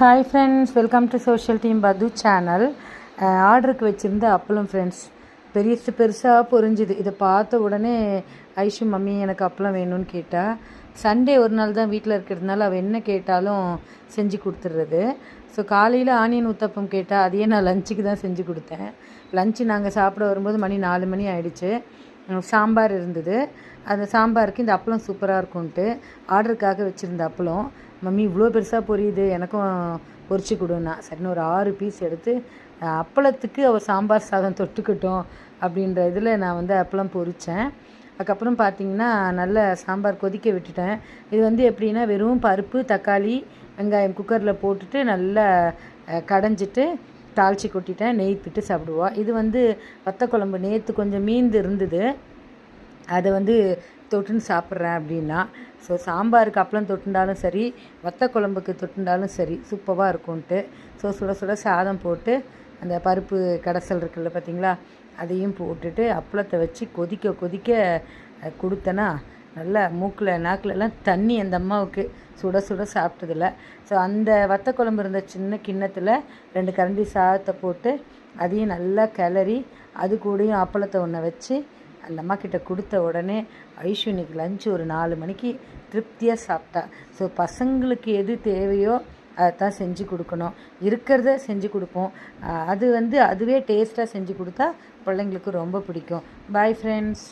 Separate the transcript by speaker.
Speaker 1: Hi friends welcome to social team பது channel ஆர்டருக்கு வச்சுருந்த அப்பளம் ஃப்ரெண்ட்ஸ் பெருசு பெருசாக பொரிஞ்சுது. இதை பார்த்த உடனே ஐஷு மம்மி எனக்கு அப்பளம் வேணும்னு கேட்டால் சண்டே ஒரு நாள் தான் வீட்டில் இருக்கிறதுனால அவள் என்ன கேட்டாலும் செஞ்சு கொடுத்துட்றது ஸோ காலையில் ஆனியன் ஊத்தப்பம் கேட்டால் அதையே நான் லஞ்சுக்கு தான் செஞ்சு கொடுத்தேன். லஞ்சு நாங்கள் சாப்பிட வரும்போது மணி நாலு மணி ஆயிடுச்சு. சாம்பார் இருந்தது. அந்த சாம்பாருக்கு இந்த அப்பளம் சூப்பராக இருக்கும்ன்ட்டு ஆர்டருக்காக வச்சுருந்த அப்பளம். மம்மி இவ்வளோ பெருசாக பொரியுது. எனக்கும் பொரிச்சு கொடுன்னா. சரின்னு ஒரு ஆறு பீஸ் எடுத்து அப்பளத்துக்கு அவள் சாம்பார் சாதம் தொட்டுக்கிட்டோம். அப்படின்ற இதில் நான் வந்து அப்பளம் பொரித்தேன் அதுக்கப்புறம் பார்த்தீங்கன்னா நல்ல சாம்பார் கொதிக்க விட்டுட்டேன். இது வந்து எப்படின்னா வெறும் பருப்பு தக்காளி வெங்காயம் குக்கரில் போட்டுட்டு நல்லா கடைஞ்சிட்டு தாளித்து கொட்டிட்டேன் நெய் விட்டு சாப்பிடுவோம் இது வந்து வத்த குழம்பு. நேற்று கொஞ்சம் மீந்து இருந்தது. அதை வந்து தொட்டுன்னு சாப்பிட்றேன் அப்படின்னா. ஸோ சாம்பாருக்கு அப்பளம் தொட்டுண்டாலும் சரி வத்த குழம்புக்கு தொட்டுண்டாலும் சரி சூப்பராக இருக்கும்ன்ட்டு. ஸோ சுட சுட சாதம் போட்டு அந்த பருப்பு கடைசல் இருக்குல்ல பார்த்தீங்களா அதையும் போட்டுட்டு அப்பளத்தை வச்சு கொதிக்க கொதிக்க கொடுத்தேன்னா நல்லா மூக்கில் நாக்கிலலாம் தண்ணி அந்த அம்மாவுக்கு சுட சுட சாப்பிட்டதில்ல. ஸோ அந்த வத்த குழம்பு இருந்த சின்ன கிண்ணத்தில் ரெண்டு கரண்டி சாதத்தை போட்டு அதையும் நல்லா கிளறி அது கூடயும் அப்பளத்தை ஒன்று வச்சு அந்த அம்மா கிட்ட கொடுத்த உடனே ஐஷு இன்னைக்கு லஞ்சு ஒரு நாலு மணிக்கு திருப்தியாக சாப்பிட்டா. ஸோ பசங்களுக்கு எது தேவையோ அதைத்தான் செஞ்சு கொடுக்கணும். இருக்கிறத செஞ்சு கொடுப்போம். அது வந்து அதுவே டேஸ்ட்டாக செஞ்சு கொடுத்தா பிள்ளைங்களுக்கு ரொம்ப பிடிக்கும். Bye friends